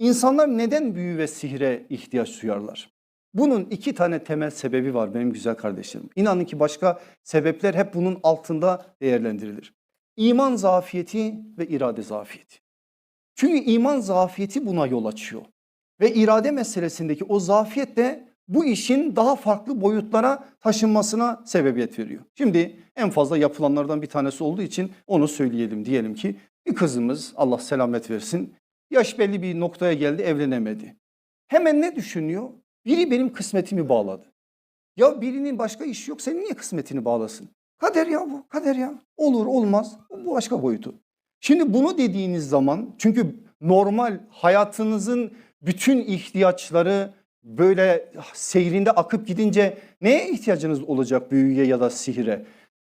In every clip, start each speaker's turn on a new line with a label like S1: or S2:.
S1: İnsanlar neden büyü ve sihre ihtiyaç duyarlar? Bunun iki tane temel sebebi var benim güzel kardeşlerim. İnanın ki başka sebepler hep bunun altında değerlendirilir. İman zafiyeti ve irade zafiyeti. Çünkü iman zafiyeti buna yol açıyor. Ve irade meselesindeki o zafiyet de bu işin daha farklı boyutlara taşınmasına sebebiyet veriyor. Şimdi en fazla yapılanlardan bir tanesi olduğu için onu söyleyelim. Diyelim ki bir kızımız Allah selamet versin yaş belli bir noktaya geldi evlenemedi. Hemen ne düşünüyor? Biri benim kısmetimi bağladı. Ya birinin başka işi yok senin niye kısmetini bağlasın? Kader ya bu kader ya. Olur olmaz bu başka boyutu. Şimdi bunu dediğiniz zaman çünkü normal hayatınızın bütün ihtiyaçları böyle seyrinde akıp gidince neye ihtiyacınız olacak büyüye ya da sihire?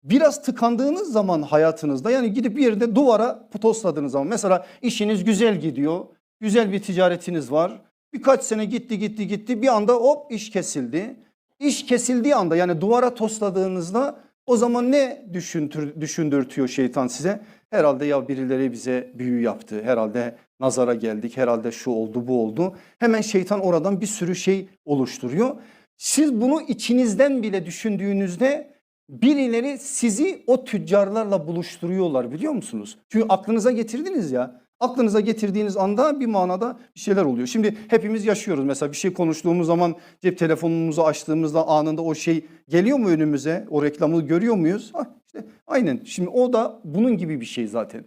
S1: Biraz tıkandığınız zaman hayatınızda yani gidip bir yerde duvara pusladığınız zaman mesela işiniz güzel gidiyor. Güzel bir ticaretiniz var. Birkaç sene gitti gitti gitti bir anda hop iş kesildi. İş kesildiği anda yani duvara tosladığınızda o zaman ne düşündür, düşündürtüyor şeytan size? Herhalde ya birileri bize büyü yaptı. Herhalde nazara geldik. Herhalde şu oldu bu oldu. Hemen şeytan oradan bir sürü şey oluşturuyor. Siz bunu içinizden bile düşündüğünüzde birileri sizi o tüccarlarla buluşturuyorlar biliyor musunuz? Çünkü aklınıza getirdiniz ya. Aklınıza getirdiğiniz anda bir manada bir şeyler oluyor. Şimdi hepimiz yaşıyoruz. Mesela bir şey konuştuğumuz zaman cep telefonumuzu açtığımızda anında o şey geliyor mu önümüze? O reklamı görüyor muyuz? Ah, işte aynen. Şimdi o da bunun gibi bir şey zaten.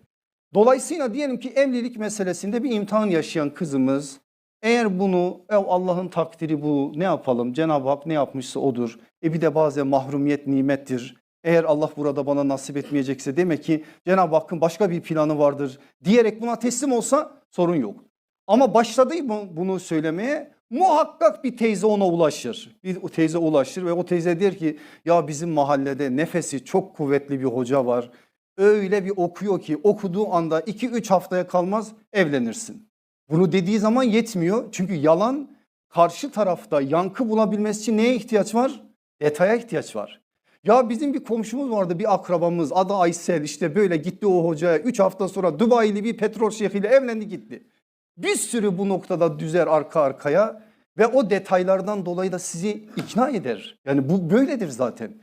S1: Dolayısıyla diyelim ki evlilik meselesinde bir imtihan yaşayan kızımız eğer bunu "Ya Allah'ın takdiri bu ne yapalım Cenab-ı Hak ne yapmışsa odur. E bir de bazen mahrumiyet nimettir. Eğer Allah burada bana nasip etmeyecekse demek ki Cenab-ı Hakk'ın başka bir planı vardır diyerek buna teslim olsa sorun yok. Ama başladı bunu söylemeye muhakkak bir teyze ona ulaşır. Bir teyze ulaşır ve o teyze der ki ya bizim mahallede nefesi çok kuvvetli bir hoca var. Öyle bir okuyor ki okuduğu anda 2-3 haftaya kalmaz evlenirsin. Bunu dediği zaman yetmiyor. Çünkü yalan karşı tarafta yankı bulabilmesi için neye ihtiyaç var? Detaya ihtiyaç var. Ya bizim bir komşumuz vardı bir akrabamız adı Aysel işte böyle gitti o hocaya 3 hafta sonra Dubai'li bir petrol şeyhiyle evlendi gitti. Bir sürü bu noktada düzer arka arkaya ve o detaylardan dolayı da sizi ikna eder. Yani bu böyledir zaten.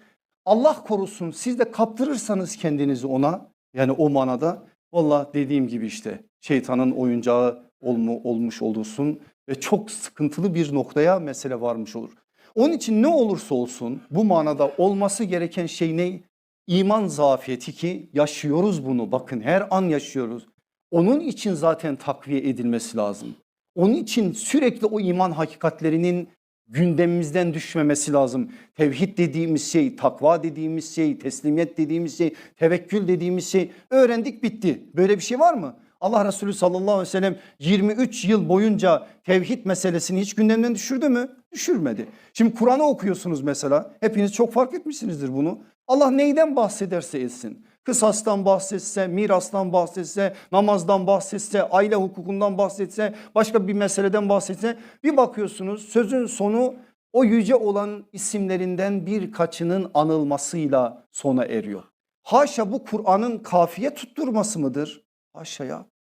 S1: Allah korusun siz de kaptırırsanız kendinizi ona yani o manada valla dediğim gibi işte şeytanın oyuncağı olma, olmuş olursun ve çok sıkıntılı bir noktaya mesele varmış olur. Onun için ne olursa olsun bu manada olması gereken şey ne? İman zafiyeti ki yaşıyoruz bunu bakın her an yaşıyoruz. Onun için zaten takviye edilmesi lazım. Onun için sürekli o iman hakikatlerinin gündemimizden düşmemesi lazım. Tevhid dediğimiz şey, takva dediğimiz şey, teslimiyet dediğimiz şey, tevekkül dediğimiz şey öğrendik bitti. Böyle bir şey var mı? Allah Resulü sallallahu aleyhi ve sellem 23 yıl boyunca tevhid meselesini hiç gündemden düşürdü mü? Düşürmedi. Şimdi Kur'an'ı okuyorsunuz mesela. Hepiniz çok fark etmişsinizdir bunu. Allah neyden bahsederse etsin. Kısastan bahsetse, mirastan bahsetse, namazdan bahsetse, aile hukukundan bahsetse, başka bir meseleden bahsetse bir bakıyorsunuz sözün sonu o yüce olan isimlerinden birkaçının anılmasıyla sona eriyor. Haşa bu Kur'an'ın kafiye tutturması mıdır? Haşa ya.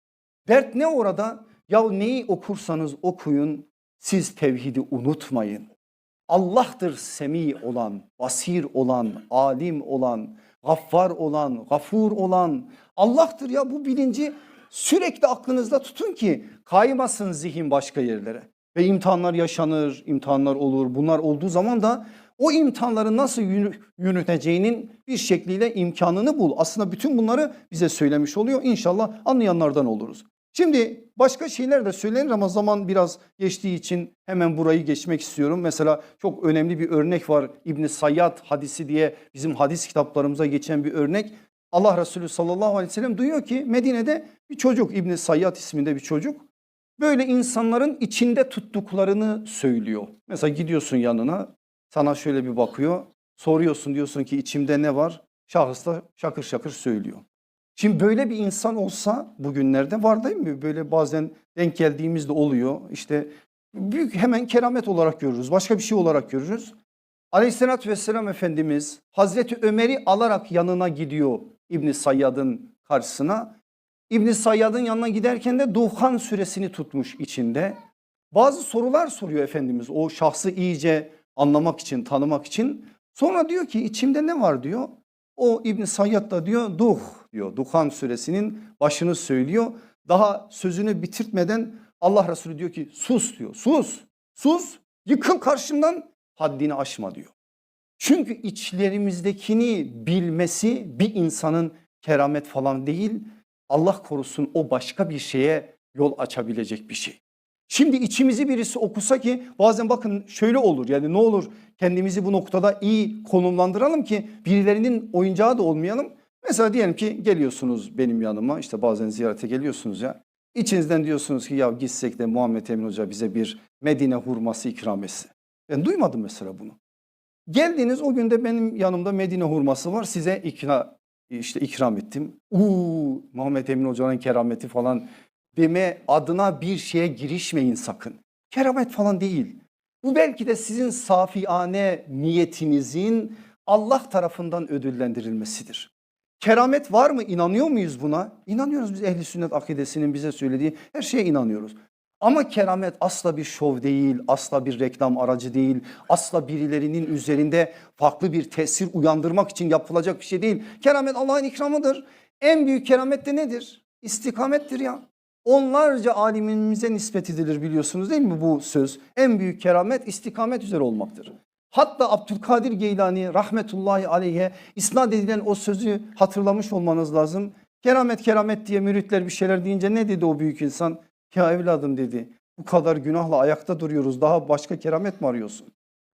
S1: Dert ne orada? Ya neyi okursanız okuyun siz tevhidi unutmayın. Allah'tır semi olan, basir olan, alim olan, gaffar olan, gafur olan Allah'tır ya bu bilinci sürekli aklınızda tutun ki kaymasın zihin başka yerlere. Ve imtihanlar yaşanır, imtihanlar olur. Bunlar olduğu zaman da o imtihanları nasıl yürüteceğinin bir şekliyle imkanını bul. Aslında bütün bunları bize söylemiş oluyor. İnşallah anlayanlardan oluruz. Şimdi başka şeyler de söylenir ama zaman biraz geçtiği için hemen burayı geçmek istiyorum. Mesela çok önemli bir örnek var İbn Sayyad hadisi diye bizim hadis kitaplarımıza geçen bir örnek. Allah Resulü sallallahu aleyhi ve sellem duyuyor ki Medine'de bir çocuk İbn Sayyad isminde bir çocuk böyle insanların içinde tuttuklarını söylüyor. Mesela gidiyorsun yanına sana şöyle bir bakıyor soruyorsun diyorsun ki içimde ne var? Şahıs da şakır şakır söylüyor. Şimdi böyle bir insan olsa bugünlerde var değil mi? Böyle bazen denk geldiğimizde oluyor. İşte büyük hemen keramet olarak görürüz. Başka bir şey olarak görürüz. Aleyhissalatü vesselam Efendimiz Hazreti Ömer'i alarak yanına gidiyor İbn Sayyad'ın karşısına. İbn Sayyad'ın yanına giderken de Duhan suresini tutmuş içinde. Bazı sorular soruyor Efendimiz o şahsı iyice anlamak için, tanımak için. Sonra diyor ki içimde ne var diyor. O İbn Sayyad da diyor Duh diyor. Duhan suresinin başını söylüyor. Daha sözünü bitirtmeden Allah Resulü diyor ki sus diyor. Sus, sus, yıkıl karşımdan haddini aşma diyor. Çünkü içlerimizdekini bilmesi bir insanın keramet falan değil. Allah korusun o başka bir şeye yol açabilecek bir şey. Şimdi içimizi birisi okusa ki bazen bakın şöyle olur yani ne olur kendimizi bu noktada iyi konumlandıralım ki birilerinin oyuncağı da olmayalım. Mesela diyelim ki geliyorsunuz benim yanıma işte bazen ziyarete geliyorsunuz ya. İçinizden diyorsunuz ki ya gitsek de Muhammed Emin Hoca bize bir Medine hurması ikram etse. Ben duymadım mesela bunu. Geldiniz o günde benim yanımda Medine hurması var size ikna, işte ikram ettim. Uuu Muhammed Emin Hoca'nın kerameti falan deme adına bir şeye girişmeyin sakın. Keramet falan değil. Bu belki de sizin safiane niyetinizin Allah tarafından ödüllendirilmesidir. Keramet var mı? İnanıyor muyuz buna? İnanıyoruz biz ehli sünnet akidesinin bize söylediği her şeye inanıyoruz. Ama keramet asla bir şov değil, asla bir reklam aracı değil, asla birilerinin üzerinde farklı bir tesir uyandırmak için yapılacak bir şey değil. Keramet Allah'ın ikramıdır. En büyük keramet de nedir? İstikamettir ya. Onlarca alimimize nispet edilir biliyorsunuz değil mi bu söz? En büyük keramet istikamet üzere olmaktır. Hatta Abdülkadir Geylani rahmetullahi aleyhe isnat edilen o sözü hatırlamış olmanız lazım. Keramet keramet diye müritler bir şeyler deyince ne dedi o büyük insan? Ya evladım dedi bu kadar günahla ayakta duruyoruz daha başka keramet mi arıyorsun?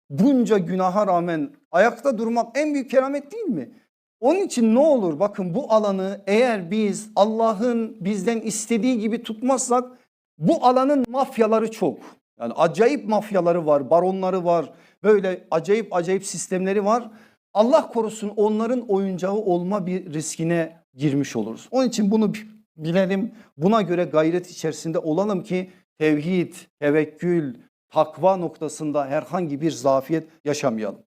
S1: Bunca günaha rağmen ayakta durmak en büyük keramet değil mi? Onun için ne olur bakın bu alanı eğer biz Allah'ın bizden istediği gibi tutmazsak bu alanın mafyaları çok. Yani acayip mafyaları var, baronları var, böyle acayip acayip sistemleri var. Allah korusun onların oyuncağı olma bir riskine girmiş oluruz. Onun için bunu bilelim, buna göre gayret içerisinde olalım ki tevhid, tevekkül, takva noktasında herhangi bir zafiyet yaşamayalım.